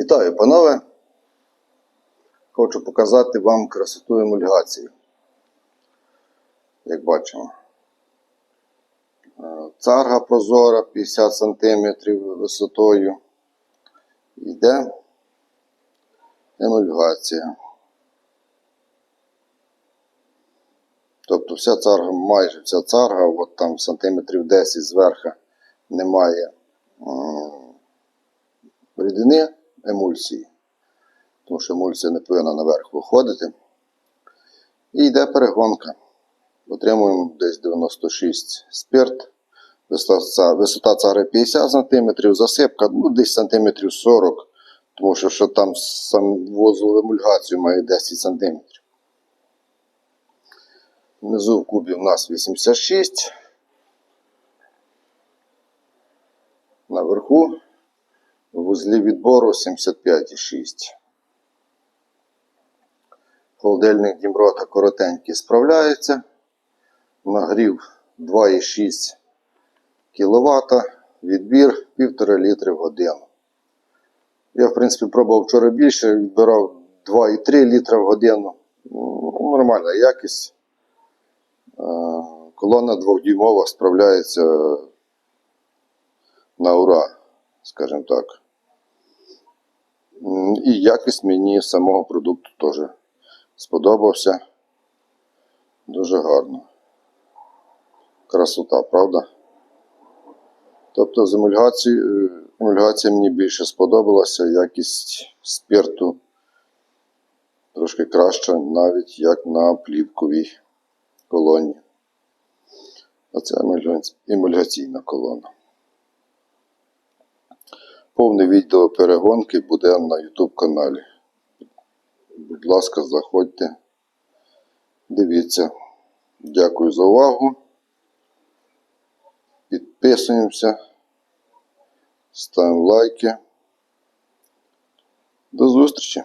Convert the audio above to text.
Вітаю, панове! Хочу показати вам красоту емульгації. Як бачимо. Е, Царга прозора 50 см висотою. Йде емульгація. Тобто вся царга, майже вся царга, от там сантиметрів 10 зверху немає рідини емульсії, тому що емульсія не повинна наверх виходити. І йде перегонка. Отримуємо десь 96 спирт. Висота, цари 50 см, засипка ну, десь сантиметрів 40 тому що, що там сам вузол емульгацію має 10 см. Внизу в кубі у нас 86. Наверху вузлі відбору 75,6. Холодильник Дімрота коротенький справляється. Нагрів 2,6 кВт, відбір 1,5 літри в годину. Я, в принципі, пробував вчора більше, відбирав 2,3 літра в годину. Ну, Нормальна якість. Е, Колона двохдюймова справляється на ура, скажімо так. І якість мені самого продукту теж сподобався. Дуже гарно. Красота, правда? Тобто з емульгацією, е, емульгація мені більше сподобалася, якість спирту трошки краща, навіть як на плівковій колоні. А це емульгаційна колона. Повне відео перегонки буде на YouTube каналі. Будь ласка, заходьте, дивіться. Дякую за увагу. Підписуємося, ставимо лайки. До зустрічі!